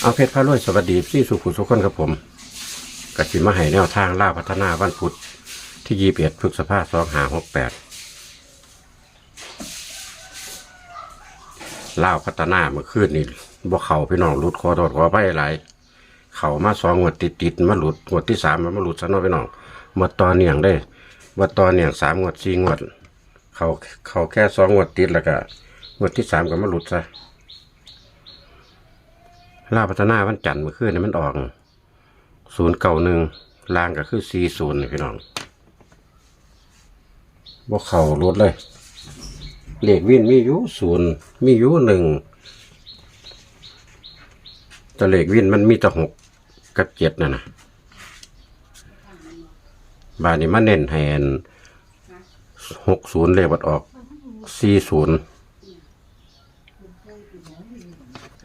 เอาเพชรพระรวยสวัสดีพี่สุขุสุขคนครับผมกสิมาให้แนวทางล่าพัฒนาวันพุธที่ยี่เอ็ดพฤษภาสองหาหกแปดล่าพัฒนาเมื่อคืนนี่บ่เข่าพี่น้องหลุดคอโดดคอไปหลายเข่ามาสองงวดติดติดมาหลุดงวดที่สามมันมาหลุดซะน้อยพี่น้องมาตอนเนียงได้ว่าตอนเนียงสามงวดสี่งวดเขาเขาแค่สองงวดติดแล้วก็งวดที่สามก็มาหลุดซะ ลาพัฒนาวันจันทร์เมื่อคืนนี่มันออกศูนย์เก่าหนึ่งลางก็คือสี่ศูนย์พี่น้องบ่เข่ารถเลยเหลขวินมีอยู่ศูนย์มีอยู่หนึ่งแต่เลขวินมันมีแต่หกกับเจ็ดน่ะนะบานนี้มาเน้นแทนหกศูนย์เลขบัดออกสี่ศูนย์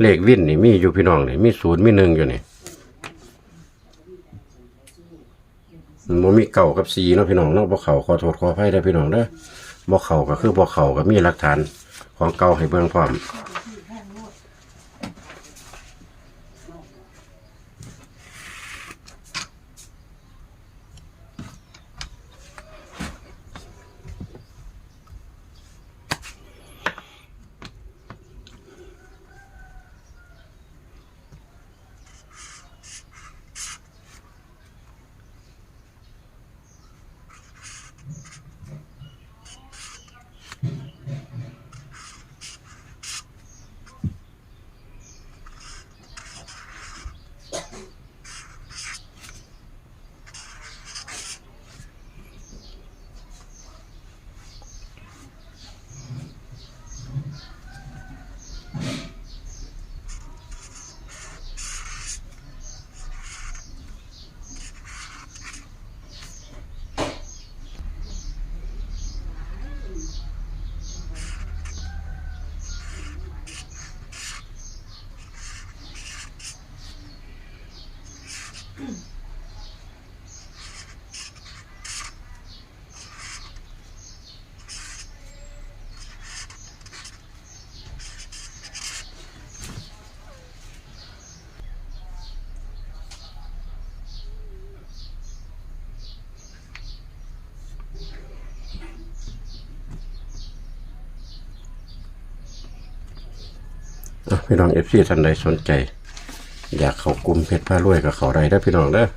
เลขวินนี่มีอยู่พี่น้องนี่มีศูนย์มีหนึ่งอยู่นี่มันบ่มีเก่ากับสีเนาะพี่น้องเนาะบ่เข่าขอโทษขออภัยเด้อพี่น้องเด้อบ่เข่าก็คือบ่เข่าก็มีหลักฐานของเก่าให้เบิ่งพร้อม พี่น้องเอฟซีท่านใดสนใจ อยากเข้ากลุ่มเพชรผ้ารวยก็เขาได้เด้พี่น้องเด้อ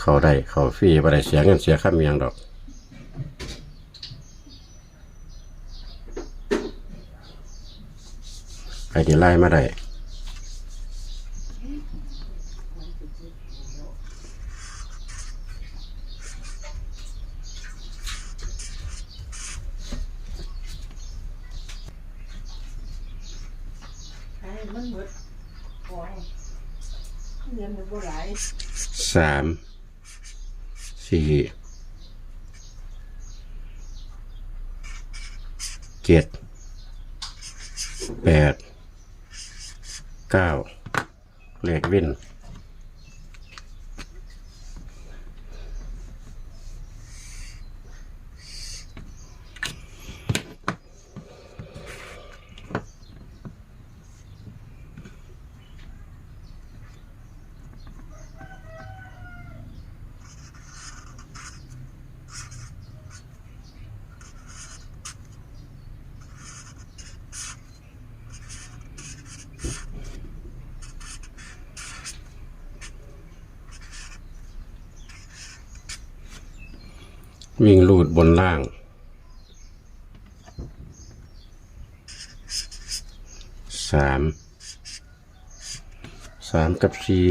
เขาได้เขาฟรีบ่ได้เสียเงินเสียค่าเมียงดอกไอเดียไล่มาได้ ให้มันหมดของเงิน มันบ่หลายสามสี่เจ็ดแปดเก้าเลขวิน วิ่งลูดบนล่าง สาม สามกับสี่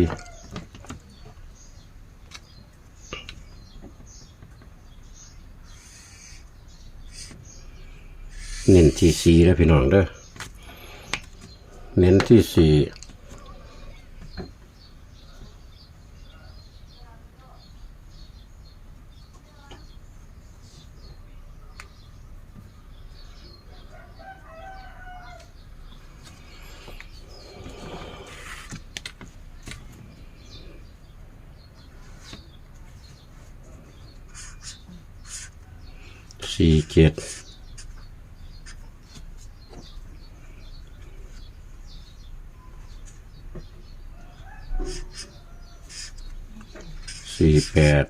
เน้นที่สี่แล้วพี่น้องเด้อ เน้นที่สี่ สี่เจ็ดสี่แปด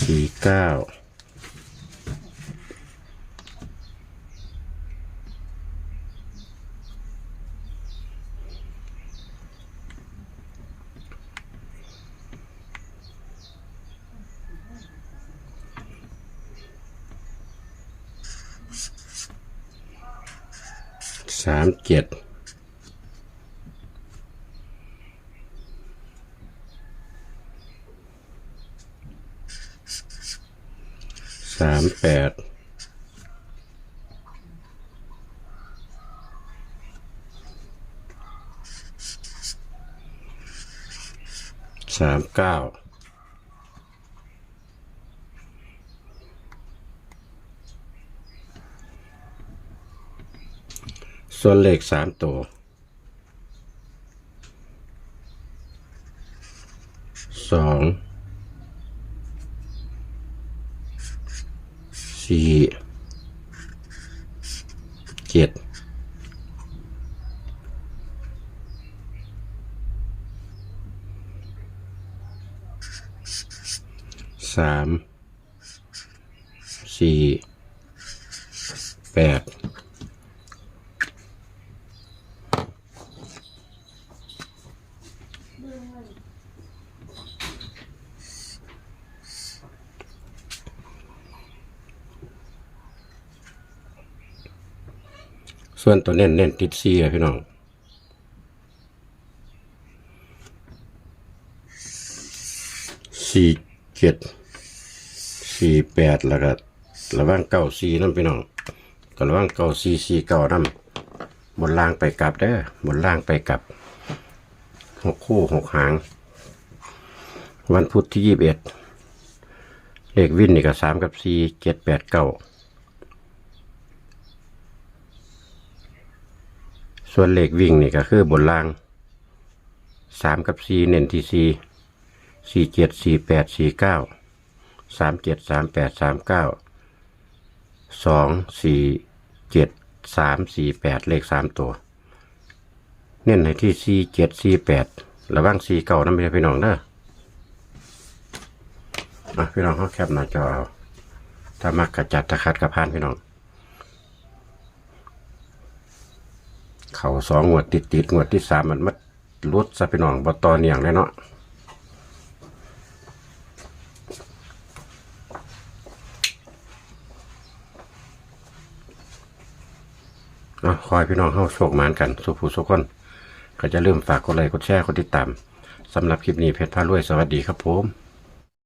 สี่เก้า สามเจ็ดสามแปดสามเก้า ส่วนเลขสามตัวสองสี่เจ็ดสามสี่แปด ส่วนตัวเน้นเน้นติดซีอะพี่น้องสี่เจ็ดสี่แปดแล้วก็ระว่างเก้าสี่นั่นพี่น้องก็ระว่างเก้าสี่สี่เก้านั่นบนล่างไปกลับเด้อบนล่างไปกลับหกคู่หกหาง วันพุธที่ยี่สิบเอ็ดเลขวินนี่ก็สามกับสี่เจ็ดแปดเก้า ส่วนเลขวิ่งนี่ก็คือบนล่างสามกับสี่เน้นที่สี่สี่เจ็ดสี่แปดสี่เก้าสามเจ็ดสามแปดสามเก้าสองสี่เจ็ดสามสี่แปดเลขสามตัว เน้นให้ที่สี่เจ็ดสี่แปดระว่างสี่เก้านั่นไม่ใช่พี่น้องเด้ออะพี่น้องเขาแคปหน้าจอเอาถ้ามักกระจัดตะขัดกระพานพี่น้อง เขา สองงวดติดติดงวดที่สามมันมัดลดซะพี่น้องบตอเนียงเลยเนาะคอยพี่น้องเข้าโชคหมานกัน สุผู้สุขคน ก็จะลืมฝากกดไลค์กดแชร์กดติดตามสำหรับคลิปนี้เพชรพารวยสวัสดีครับผม